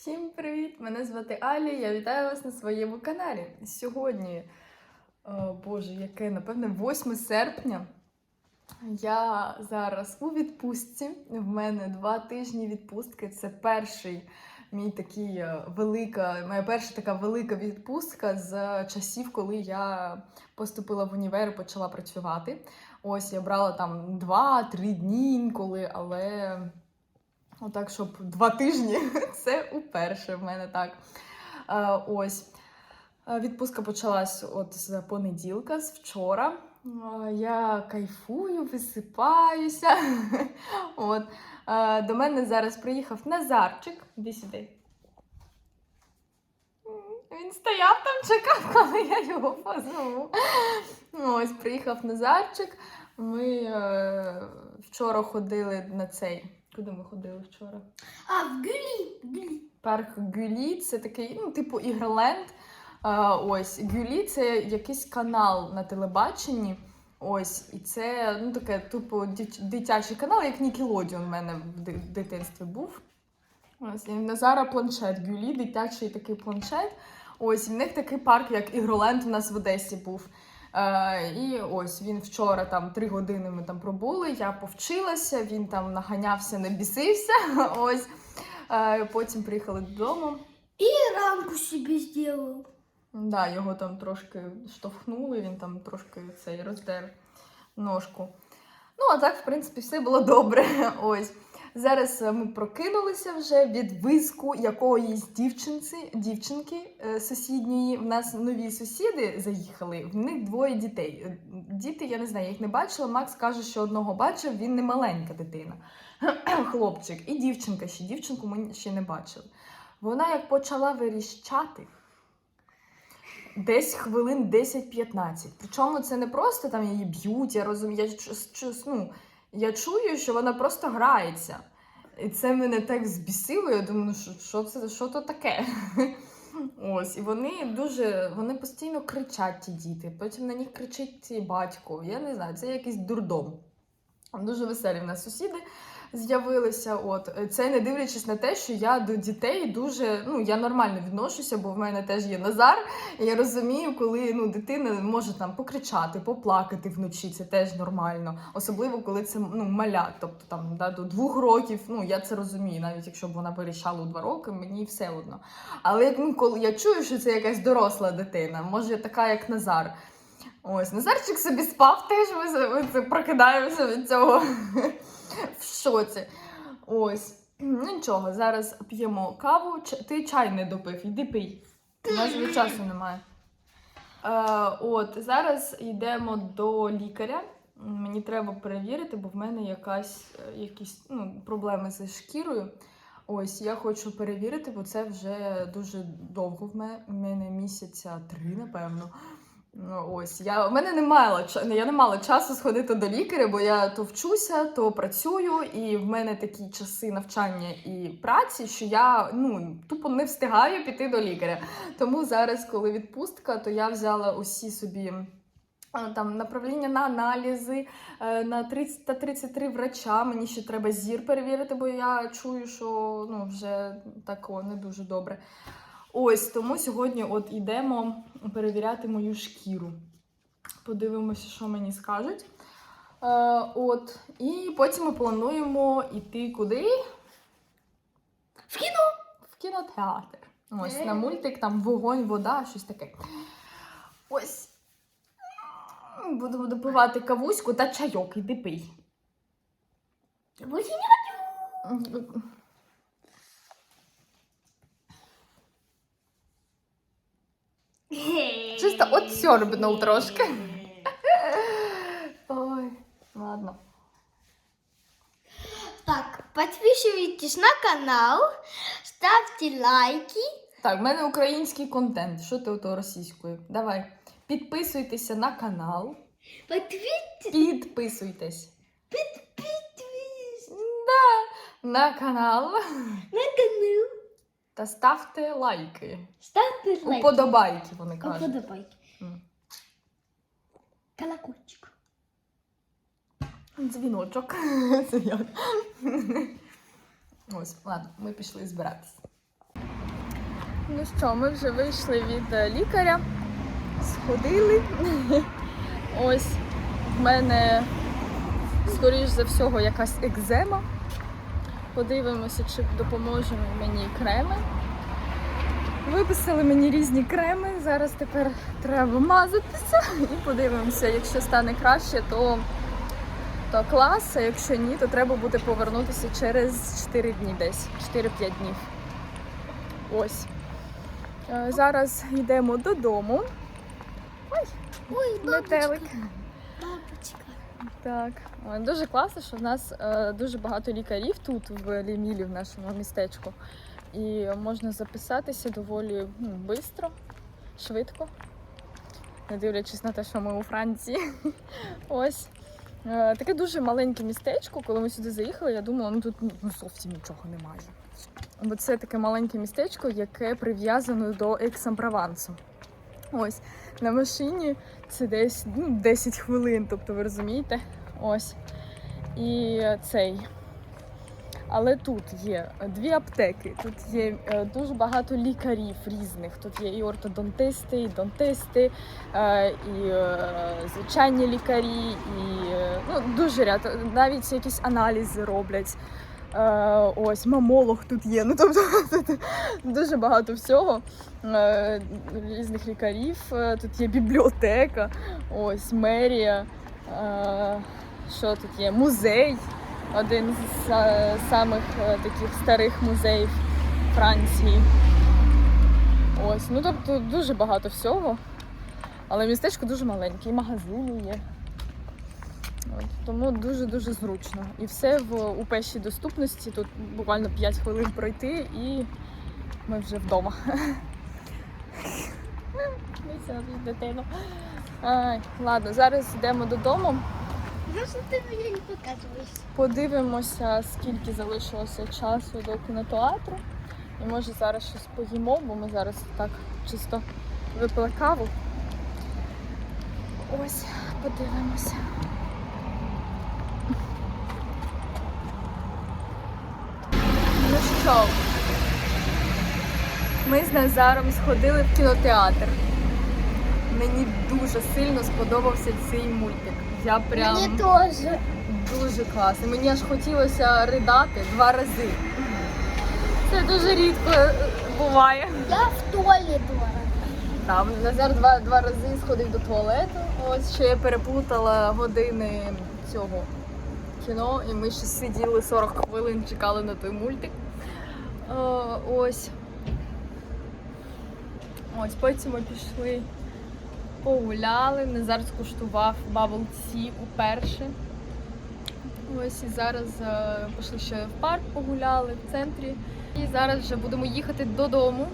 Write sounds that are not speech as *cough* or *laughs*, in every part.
Всім привіт! Мене звати Алі. Я вітаю вас на своєму каналі. Сьогодні, о, Боже, яке, напевне, 8 серпня. Я зараз у відпустці. В мене два тижні відпустки. Це перший мій такий е, велика, моя перша така велика відпустка з часів, коли я поступила в універ і почала працювати. Ось я брала там 2-3 дні інколи, але отак, щоб два тижні *laughs* це уперше в мене так. Е, ось. Е, Відпустка почалась от з понеділка, з вчора. Е, Я кайфую, висипаюся. *laughs* От. До мене зараз приїхав Назарчик. Іди сюди. Він стояв там, чекав, *laughs* коли я його позову. Ось приїхав Назарчик. Ми вчора ходили на цей. Куди ми ходили вчора? А, в Гюлі. Гюлі. Парк Гюлі це такий, ну, типу, ігроленд. А, ось Гюлі це якийсь канал на телебаченні. Ось, і це ну, таке, типу, дитячий канал, як Нікелодіон в мене в дитинстві був. Ось, і Назара планшет Гюлі, дитячий такий планшет. Ось, і в них такий парк, як Ігроленд у нас в Одесі був. Е, і ось він вчора там три години ми там пробули. Я повчилася, він там наганявся, не бісився. *laughs* Ось. Е, потім приїхали додому. И рамку себе сделал. Да, його там трошки штовхнули, він там трошки цей роздер ножку. Ну, а так, в принципі, все було добре. *laughs* Ось. Зараз е, ми прокинулися вже від виску якоїсь дівчинці, дівчинки е, сусідньої. В нас нові сусіди заїхали, в них двоє дітей. Е, Діти, я не знаю, я їх не бачила. Макс каже, що одного бачив, він не маленька дитина. *clears throat* Хлопчик. І дівчинка ще. Дівчинку ми ще не бачили. Вона як почала виріщати. Десь хвилин 10-15. Причому це не просто там її б'ють, я розумію. Я, ну, я чую, що вона просто грається. І це мене так збісило. Я думаю, що, що це що то таке? *laughs* Ось, і вони дуже, вони постійно кричать, ті діти. Потім на них кричить батько. Я не знаю, це якийсь дурдом. Дуже веселі в нас сусіди з'явилися. От це не дивлячись на те, що я до дітей дуже ну я нормально відношуся, бо в мене теж є Назар. І я розумію, коли ну дитина може там покричати, поплакати вночі. Це теж нормально, особливо коли це ну маля, тобто там да, до двох років. Ну я це розумію, навіть якщо б вона вирішала у два роки, мені все одно. Але як ну коли я чую, що це якась доросла дитина, може така, як Назар. Ось Назарчик собі спав теж. Ми, ми прокидаємося від цього *laughs* в шоці. Ось. Ну, Нічого, зараз п'ємо каву. Ти чай не допив, іди пий. У нас вже часу немає. Е, от, зараз йдемо до лікаря. Мені треба перевірити, бо в мене якась, е, якісь ну, проблеми зі шкірою. Ось, я хочу перевірити, бо це вже дуже довго в мене, в мене місяця три, напевно. Ну, Ось я в мене не мала я не мала часу сходити до лікаря, бо я то вчуся, то працюю, і в мене такі часи навчання і праці, що я ну тупо не встигаю піти до лікаря. Тому зараз, коли відпустка, то я взяла усі собі. Там направлення на аналізи е, на 30 та 33 врача. Мені ще треба зір перевірити, бо я чую, що ну вже тако не дуже добре. Ось тому сьогодні от йдемо перевіряти мою шкіру. Подивимося, що мені скажуть. Е, от, і потім ми плануємо йти куди? В кіно. В кінотеатр. Ось на мультик, там вогонь, вода, щось таке. Ось. Будемо допивати кавуську та чайок, іди пий. Больше не Чисто от трошки. *laughs* Ой, ладно. Так, подписывайтесь на канал, ставьте лайки. Так, в мене український контент. Що ти ото російською? Давай. Підписуйтеся на канал. Подписывайтесь. Підписуйтесь. Да, на канал. на канал. Та ставте лайки. Ставьте лайки. Уподобайки, вони кажуть. Уподобайки. М. Колокольчик. Дзвіночок. *laughs* Це. Ось, ладно, ми пішли збиратися. Ну що, ми вже вийшли від е, лікаря, сходили. *laughs* Ось в мене, скоріш за всього, якась екзема. Подивимося, чи допоможуть мені креми. Виписали мені різні креми. Зараз тепер треба мазатися і подивимося, якщо стане краще, то, то клас, а якщо ні, то треба буде повернутися через 4 дні десь, 4-5 днів. Ось. Е, Зараз йдемо додому. Ой, Метелик. Бабочка. Так, дуже класно, що в нас е, дуже багато лікарів тут в Лімілі, в нашому містечку. І можна записатися доволі ну, швидко, швидко, не дивлячись на те, що ми у Франції. *laughs* Ось. Е, таке дуже маленьке містечко. Коли ми сюди заїхали, я думала, ну тут ну, зовсім нічого немає. Бо це таке маленьке містечко, яке прив'язано до Екс-Провансу. Ось на машині це десь ну, 10 хвилин, тобто ви розумієте? Ось. І цей. Але тут є дві аптеки, тут є е, дуже багато лікарів різних. Тут є і ортодонтисти, і донтисти, е, і е, звичайні лікарі, і е, ну, дуже ряд. Навіть якісь аналізи роблять. Е, ось мамолог тут є. Ну тобто *laughs* дуже багато всього. Е, різних лікарів. Е, Тут є бібліотека, ось мерія. Е, Що тут є? Музей. Один з е, самих е, таких старих музеїв Франції. Ось, ну тобто дуже багато всього. Але містечко дуже маленьке, і магазини є. От, тому дуже-дуже зручно. І все в у пешій доступності. Тут буквально 5 хвилин пройти і ми вже вдома. *laughs* Ай, ладно, зараз йдемо додому. Ну что ты меня не показываешь? Подивимося, скільки залишилося часу до кінотеатру. І може зараз щось поїмо, бо ми зараз так чисто випили каву. Ось, подивимося. Ну що, ми з Назаром сходили в кінотеатр. Мені дуже сильно сподобався цей мультик. Я прям Мне тоже. дуже класно. Мені аж хотілося ридати два рази. Це дуже рідко е, буває. Я в туалет была. Там Назар два, два рази сходив до туалету. Ось ще я переплутала години цього кіно, і ми ще сиділи 40 хвилин, чекали на той мультик. Е, ось. Ось потім ми пішли, погуляли. Назар скуштував Bubble Tea уперше. Ось і зараз е, пішли ще в парк, погуляли в центрі. І зараз вже будемо їхати додому.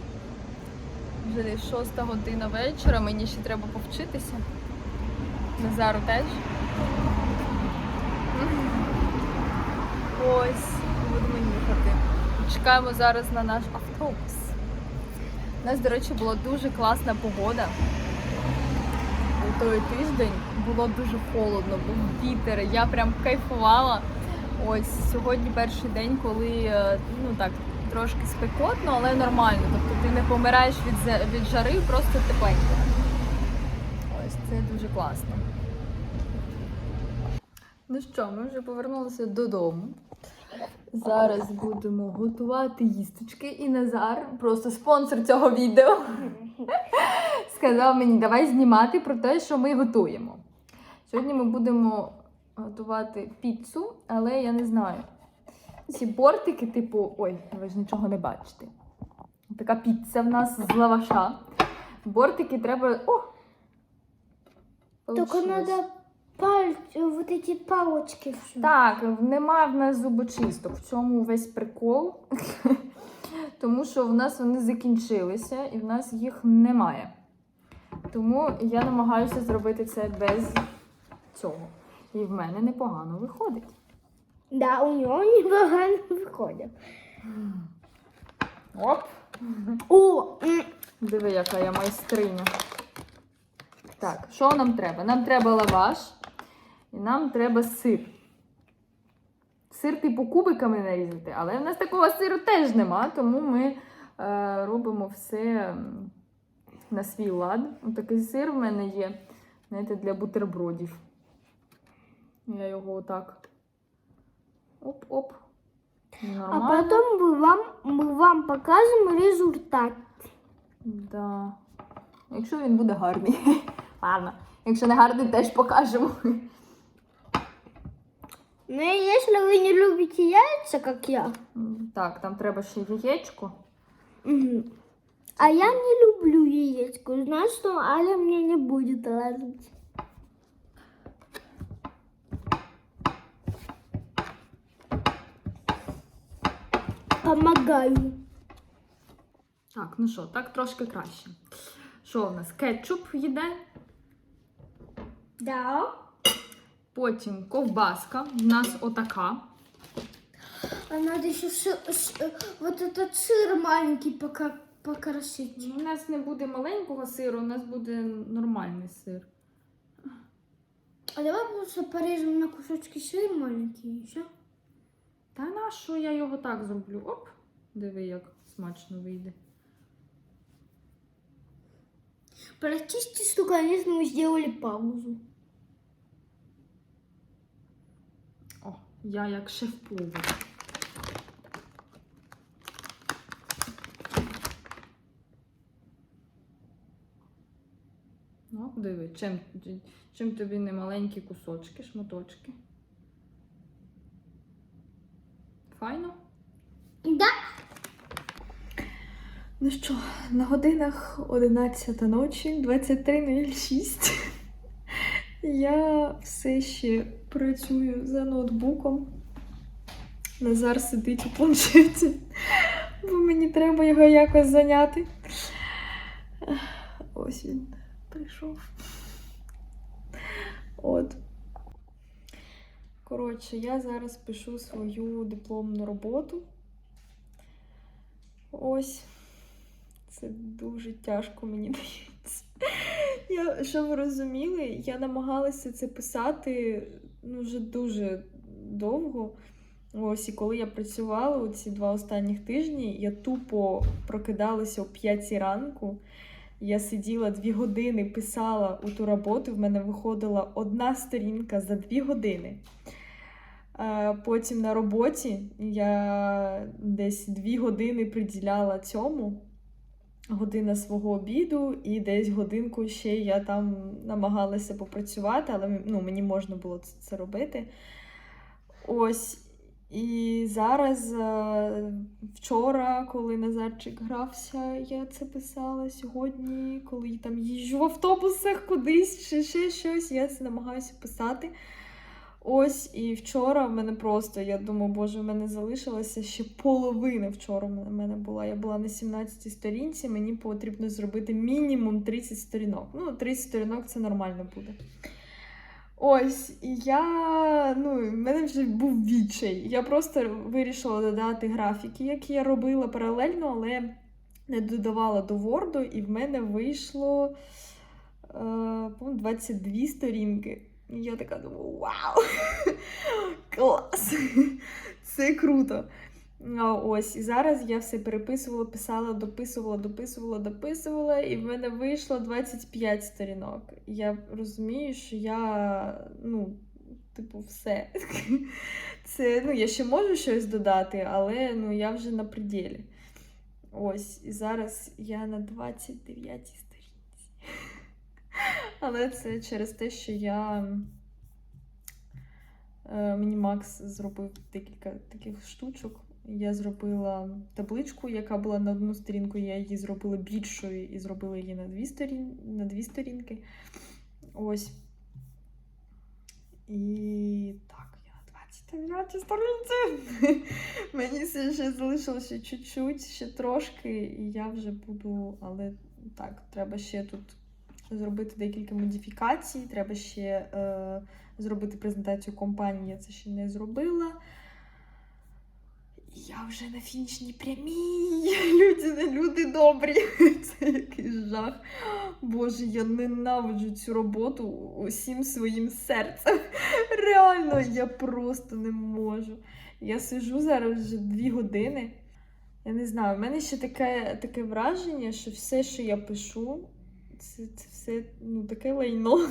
Вже шоста година вечора, мені ще треба повчитися. Назару теж. Ось, будемо їхати. Чекаємо зараз на наш автобус. У нас, до речі, була дуже класна погода. Той тиждень було дуже холодно, був вітер. Я прям кайфувала. Ось сьогодні перший день, коли е, ну так трошки спекотно, але нормально. Тобто ти не помираєш від, від жари, просто тепленько. Ось це дуже класно. Ну що, ми вже повернулися додому. Зараз будемо готувати їсточки. І Назар, просто спонсор цього відео, сказав мені, давай знімати про те, що ми готуємо. Сьогодні ми будемо готувати піцу, але я не знаю. Ці бортики, типу, ой, ви ж нічого не бачите. Така піца в нас з лаваша. Бортики треба. О! Только надо пальцы, вот эти палочки. всё. Так, немає в нас зубочисток. В цьому весь прикол. *laughs* Тому що в нас вони закінчилися і в нас їх немає. Тому я намагаюся зробити це без цього. І в мене непогано виходить. Да, у него непогано выходит. Оп! О, м, Диви, яка я майстриня. Так, що нам треба? Нам треба лаваш і нам треба сир. Сир типу кубиками нарізати, але в нас такого сиру теж нема, тому ми е, робимо все на свій лад. Такий сир в мене є, знаєте, для бутербродів. Я його отак. Оп-оп. А потом мы вам, мы вам покажем результат. Да. Якщо він буде гарний. *laughs* Ладно. Якщо не гарний, теж покажемо. Но если вы не любите яйца, как я, М, Так, там треба ще яєчко. мгм, а я не люблю яєчко, знаешь, что Аля мне не будет лазить. Помогаю. Так, ну що, так трошки краще. Що в нас? Кетчуп їде, Да. потім ковбаска. В нас отака. А надо еще вот этот сыр маленький пока покрошить. Ну, У нас не буде маленького сиру, у нас буде нормальний сир. А давай просто порежем на кусочки сыр маленький и все. Та на що я його так зроблю? Оп, диви, як смачно вийде. Практически, что, конечно, мы сделали паузу. Я як шеф-повар. Ну, диви, чим, чим тобі не маленькі кусочки, шматочки. Файно? Да. Ну що, на годинах 11 ночі, 23.06. Я все ще працюю за ноутбуком. Назар сидить у планшеті, бо мені треба його якось зайняти. Ось він прийшов. От. Коротше, я зараз пишу свою дипломну роботу. Ось. Це дуже тяжко мені дається. Я, щоб ви розуміли, я намагалася це писати ну, вже дуже довго. Ось, і коли я працювала у ці два останніх тижні, я тупо прокидалася о 5 ранку. Я сиділа дві години, писала у ту роботу. В мене виходила одна сторінка за дві години. Потім на роботі я десь дві години приділяла цьому година свого обіду, і десь годинку ще я там намагалася попрацювати, але ну, мені можна було це, робити. Ось. І зараз, е, вчора, коли Назарчик грався, я це писала. Сьогодні, коли там їжджу в автобусах кудись чи ще щось, я це намагаюся писати. Ось і вчора в мене просто, я думаю, боже, в мене залишилося ще половина вчора в мене була. Я була на 17 сторінці, мені потрібно зробити мінімум 30 сторінок. Ну, 30 сторінок це нормально буде. Ось, і я, ну, в мене вже був відчай. Я просто вирішила додати графіки, які я робила паралельно, але не додавала до Word, і в мене вийшло е, 22 сторінки. Я така думаю, вау! *laughs* Клас! *laughs* Це круто. Ось, і зараз я все переписувала, писала, дописувала, дописувала, дописувала, і в мене вийшло 25 сторінок. Я розумію, що я, ну, типу, все. *laughs* Це, ну, я ще можу щось додати, але ну, я вже на пределі. Ось, і зараз я на 29 сторінці. Але це через те, що я. е, Мені Макс зробив декілька таких штучок. Я зробила табличку, яка була на одну сторінку, я її зробила більшою і зробила її на дві, сторін... на дві сторінки. Ось. І так, я на 29 сторінці. *laughs* Мені ще залишилося чуть-чуть, ще трошки, і я вже буду, але так, треба ще тут зробити декілька модифікацій. Треба ще е, зробити презентацію компанії, я це ще не зробила. Я вже на фінішній прямій. *laughs* Люди, люди добрі. *laughs* Це якийсь жах. Боже, я ненавиджу цю роботу усім своїм серцем. *laughs* Реально, я просто не можу. Я сижу зараз вже дві години. Я не знаю, в мене ще таке, таке враження, що все, що я пишу, це, це все ну, таке лайно.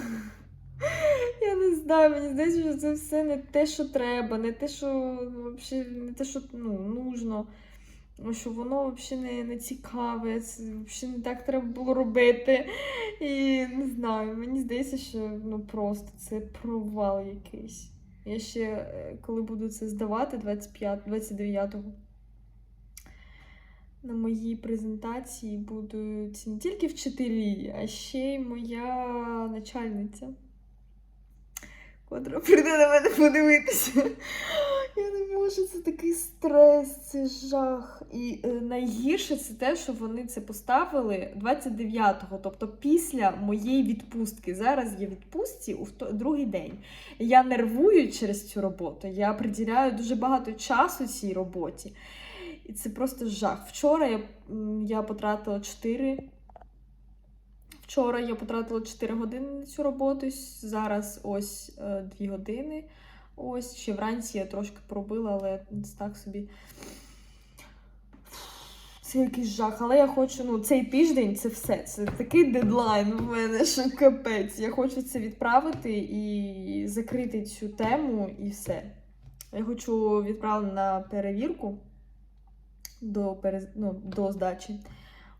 Я не знаю, мені здається, що це все не те, що треба, не те, що вообще, не те, що ну, нужно. Ну, Що воно взагалі не, не цікаве, це взагалі не так треба було робити. І не знаю, мені здається, що ну просто це провал якийсь. Я ще, е, коли буду це здавати 25, 29-го, на моїй презентації будуть не тільки вчителі, а ще й моя начальниця, котра прийде на мене подивитися. *laughs* Я не можу, це такий стрес, це жах. І е, найгірше це те, що вони це поставили 29-го, тобто після моєї відпустки. Зараз в відпустці у другий день. Я нервую через цю роботу. Я приділяю дуже багато часу цій роботі. І це просто жах. Вчора я, я потратила 4. Вчора я потратила 4 години на цю роботу. Зараз ось 2 години. Ось ще вранці я трошки поробила, але так собі. Це якийсь жах. Але я хочу, ну, цей тиждень це все. Це такий дедлайн у мене, що капець. Я хочу це відправити і закрити цю тему, і все. Я хочу відправити на перевірку до, перез... ну, до здачі.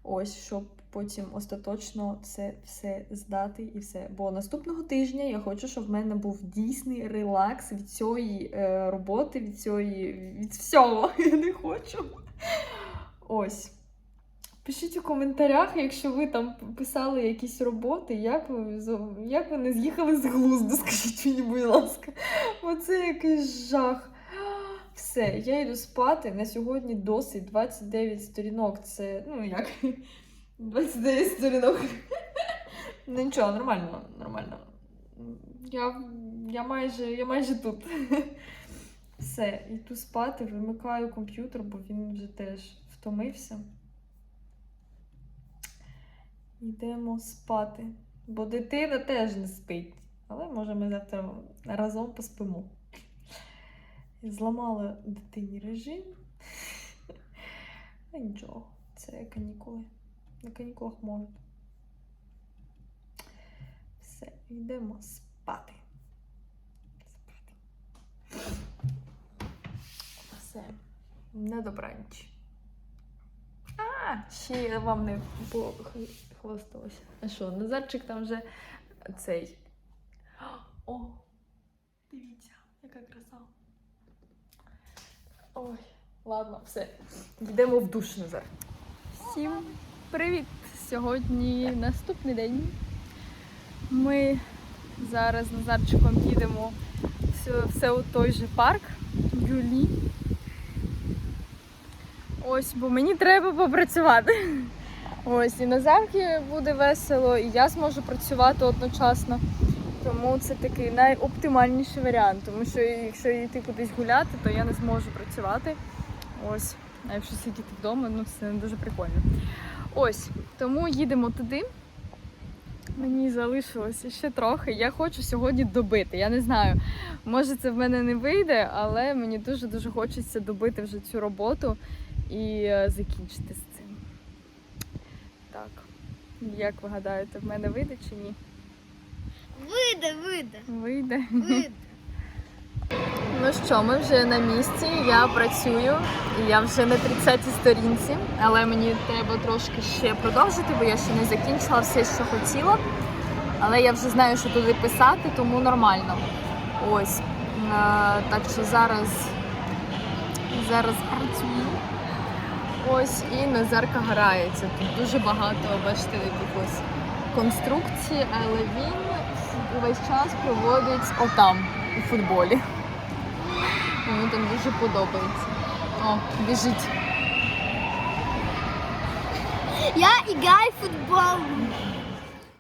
Ось, щоб потім остаточно це все здати і все. Бо наступного тижня я хочу, щоб в мене був дійсний релакс від цієї е, роботи, від цієї від всього. *laughs* Я не хочу. Ось. Пишіть у коментарях, якщо ви там писали якісь роботи, як ви, як ви не з'їхали з глузду, *laughs* скажіть мені, будь ласка. Оце якийсь жах. Все, я йду спати. На сьогодні досить 29 сторінок. Це, ну як, *laughs* 29 сторінок. *laughs* Ну нічого, нормально, нормально. Я, я, майже, я майже тут. *laughs* Все, йду спати, вимикаю комп'ютер, бо він вже теж втомився. Йдемо спати. Бо дитина теж не спить. Але може ми завтра разом поспимо. Зламала дитині режим. *laughs* Ну нічого, це канікули. На канікулах можуть. Все, йдемо спати. Спати. Все. На добраніч. А, ще я вам не похвасталася. А що, Назарчик там вже цей. *gasps* О, дивіться, яка краса. Ой, ладно, все. Йдемо в душ Назар. Всім привіт! Сьогодні наступний день. Ми зараз з Назарчиком їдемо все, все у той же парк Юлі. Ось, бо мені треба попрацювати. Ось, і Назарки буде весело, і я зможу працювати одночасно. Тому це такий найоптимальніший варіант. Тому що якщо йти кудись гуляти, то я не зможу працювати. Ось. А якщо сидіти вдома, ну це не дуже прикольно. Ось, тому їдемо туди. Мені залишилося ще трохи. Я хочу сьогодні добити. Я не знаю, може це в мене не вийде, але мені дуже-дуже хочеться добити вже цю роботу і е, закінчити з цим. Так. Як ви гадаєте, в мене вийде чи ні? Вийде, вийде, Вийде. вийде. *laughs* Ну що, ми вже на місці. Я працюю, я вже на 30-й сторінці, але мені треба трошки ще продовжити, бо я ще не закінчила все, що хотіла. Але я вже знаю, що туди писати, тому нормально. Ось. Е, так що зараз, зараз працюю. Ось і Назарка грається. Тут дуже багато, бачите, якихось конструкцій, але він увесь час проводить отам у футболі. Мені там дуже подобається. О, біжить. Я граю в футбол.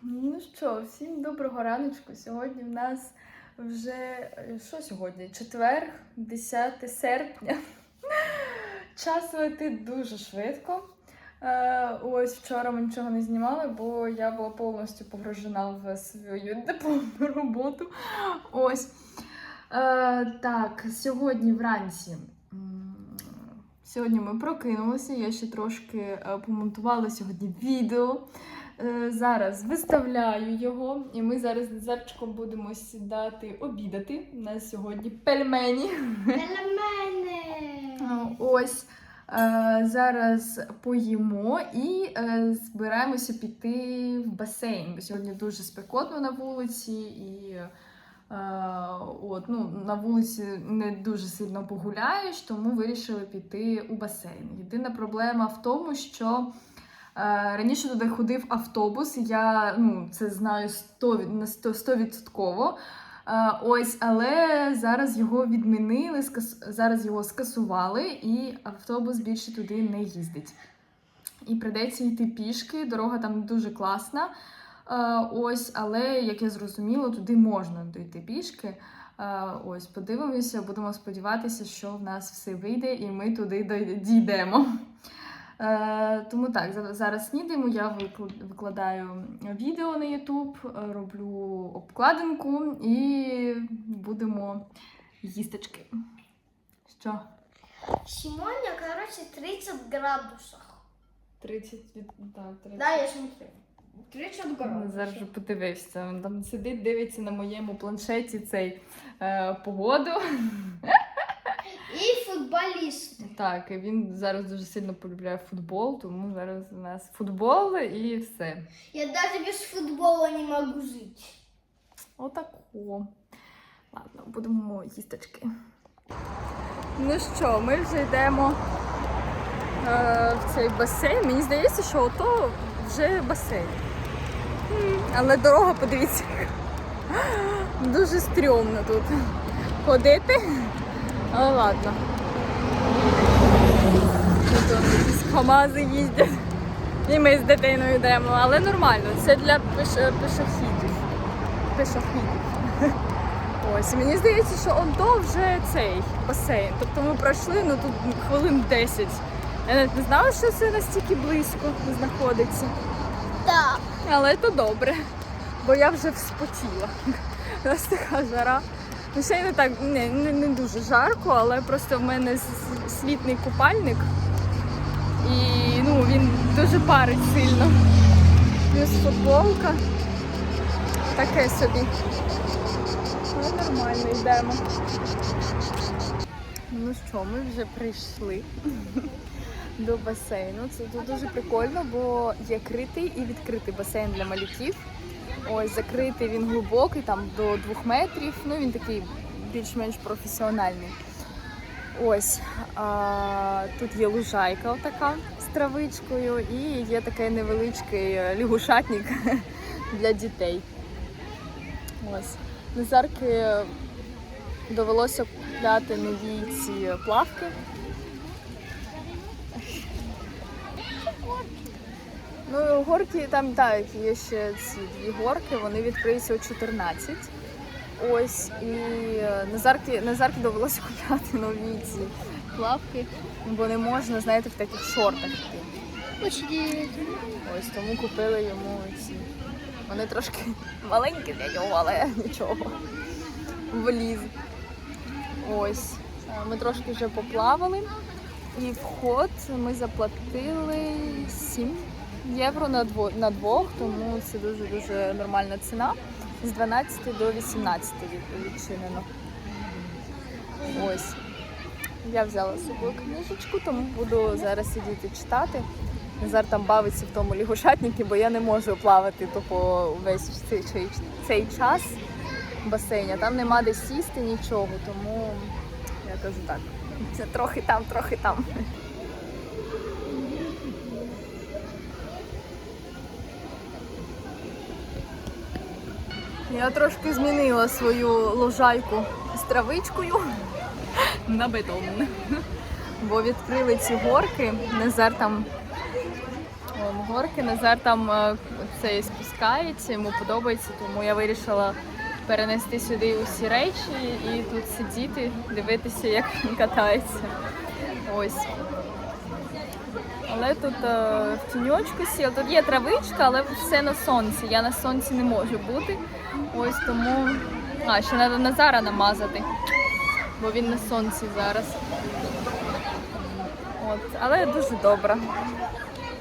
Ну що, всім доброго раночку. Сьогодні в нас вже що сьогодні? Четвер, 10 серпня. Час летить дуже швидко. Е, ось вчора ми нічого не знімали, бо я була повністю погружена в свою дипломну роботу. Ось. Е, так, сьогодні вранці. Сьогодні ми прокинулися, я ще трошки е, помонтувала сьогодні відео. Зараз виставляю його, і ми зараз з Назарчиком будемо сідати обідати. У нас сьогодні пельмені. А, Ось зараз поїмо і е, збираємося піти в басейн. Бо сьогодні дуже спекотно на вулиці, і е, от, ну, на вулиці не дуже сильно погуляєш, тому вирішили піти у басейн. Єдина проблема в тому, що. е, Раніше туди ходив автобус, я ну, це знаю 100, від- на 100%. 100%. Е, Ось, але зараз його відмінили, зараз його скасували, і автобус більше туди не їздить. І придеться йти пішки. Дорога там дуже класна. Е, Ось, але як я зрозуміла, туди можна дойти пішки. Е, Ось, подивимося, будемо сподіватися, що в нас все вийде, і ми туди дійдемо. Е, тому так, зараз снідаємо. Я викладаю відео на YouTube, е, роблю обкладинку і будемо їсточки. Що? Сегодня, короче, 30 градусов. 30 від так, 30. Да, я смотрю. 30 Зараз вже подивився. Він там сидить, дивиться на моєму планшеті цей е, погоду. *laughs* И футболист. Так, і він зараз дуже сильно полюбляє футбол, тому зараз у нас футбол і все. Я даже без футбола не могу жить. Отако. Ладно, будемо їсточки. Ну що, ми вже йдемо е, в цей басейн. Мені здається, що ото вже басейн. Але дорога, подивіться, *gasps* дуже стрьомно тут ходити. Але ладно. Тут якісь хамази їздять. І ми з дитиною йдемо, але нормально. Це для пешохідів. Пешохідів. Ось, мені здається, що он то вже цей басейн. Тобто ми пройшли ну тут хвилин 10. Я навіть не знала, що це настільки близько знаходиться. Да. Але то добре, бо я вже вспотіла. *laughs* У нас така жара. Ну, ще й не так не, не, не дуже жарко, але просто в мене світний купальник. І ну, він дуже парить сильно. Плюс футболка. Таке собі. Але нормально йдемо. Ну що, ми вже прийшли до басейну. Це тут дуже прикольно, бо є критий і відкритий басейн для малюків. Ось закритий він глибокий, там до двох метрів. Ну він такий більш-менш професіональний. Ось а, тут є лужайка така з травичкою, і є такий невеличкий лягушатник *laughs* для дітей. Ось. Назарки довелося купляти нові ці плавки. Ну, горки там так, є ще ці дві горки, вони відкриються о 14. Ось і Назарки, Назарки довелося купляти нові ці плавки, бо не можна, знаєте, в таких шортах йти. Ось тому купили йому ці. Вони трошки *laughs* маленькі для нього, але нічого. Вліз. Ось. Ми трошки вже поплавали. І вход ми заплатили 7 євро на, дво, на двох, тому це дуже-дуже нормальна ціна. З 12 до 18 від- відчинено. Ось. Я взяла з собою книжечку, тому буду зараз сидіти читати. Назар там бавиться в тому лягушатнику, бо я не можу плавати тупо весь цей, цей, цей час в басейні. Там нема де сісти нічого, тому я кажу так. Це трохи там, трохи там. Я трошки змінила свою лужайку з травичкою на бетон. Бо відкрили ці горки. Назар там горки, Назар там е, це спускається, йому подобається, тому я вирішила перенести сюди усі речі і тут сидіти, дивитися, як він катається. Ось. Але тут е, в тіньочку сіл. Тут є травичка, але все на сонці. Я на сонці не можу бути. Ось тому. А, ще треба Назара намазати, бо він на сонці зараз. От, але дуже добра.